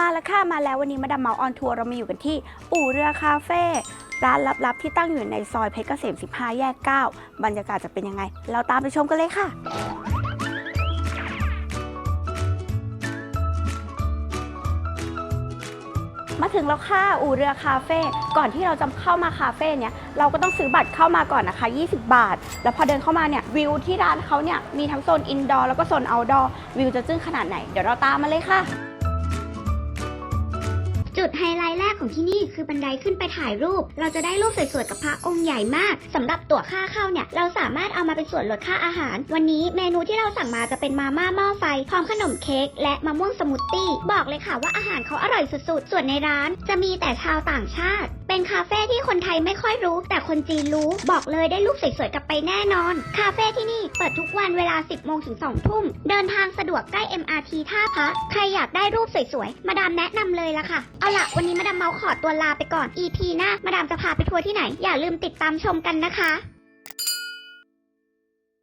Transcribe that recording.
มาแล้วค่ะมาแล้ววันนี้มาดามเมาออนทัวร์เรามาอยู่กันที่อู่เรือคาเฟ่ร้านลับๆที่ตั้งอยู่ในซอยเพชรเกษม 15 แยก 9 บรรยากาศจะเป็นยังไง เราตามไปชมกันเลยค่ะ มาถึงแล้วค่ะอู่เรือคาเฟ่ก่อนที่เราจะเข้ามาคาเฟ่เนี่ยเราก็ต้องซื้อบัตรเข้ามาก่อนนะคะ 20 บาท แล้วพอเดินเข้ามาเนี่ยวิวที่ร้านเขาเนี่ยมีทั้งโซนอินดอร์แล้วก็โซนเอาท์ดอร์วิวจะจึ้งขนาดไหนเดี๋ยวเราตามมาเลยค่ะ จุดไฮไลท์แรกของที่นี่คือบันไดขึ้นไปถ่ายรูป เราจะได้รูปสวยๆกับพระองค์ใหญ่มากสำหรับตั๋วค่าเข้าเนี่ยเราสามารถเอามาเป็นส่วนลดค่าอาหาร วันนี้เมนูที่เราสั่งมาจะเป็นมาม่าหม้อไฟ พร้อมขนมเค้กและมะม่วงสมูทตี้ บอกเลยค่ะว่าอาหารเขาอร่อยสุดๆ ส่วนในร้าน จะมีแต่ชาวต่างชาติ เป็นคาเฟ่ที่คนไทยไม่ค่อยรู้ แต่คนจีนรู้ บอกเลยได้รูปสวยๆกลับไปแน่นอน คาเฟ่ที่นี่ เปิดทุกวันเวลา 10 โมงถึง 2 ทุ่ม เดินทางสะดวกใกล้ MRT ท่าพระ ใครอยากได้รูปสวยๆ มาดามแนะนำเลยละค่ะ เอาละวันนี้มาดามเมาขอตัวลาไปก่อน EP หน้ามาดามจะพาไปทัวร์ที่ไหน อย่าลืมติดตามชมกันนะคะ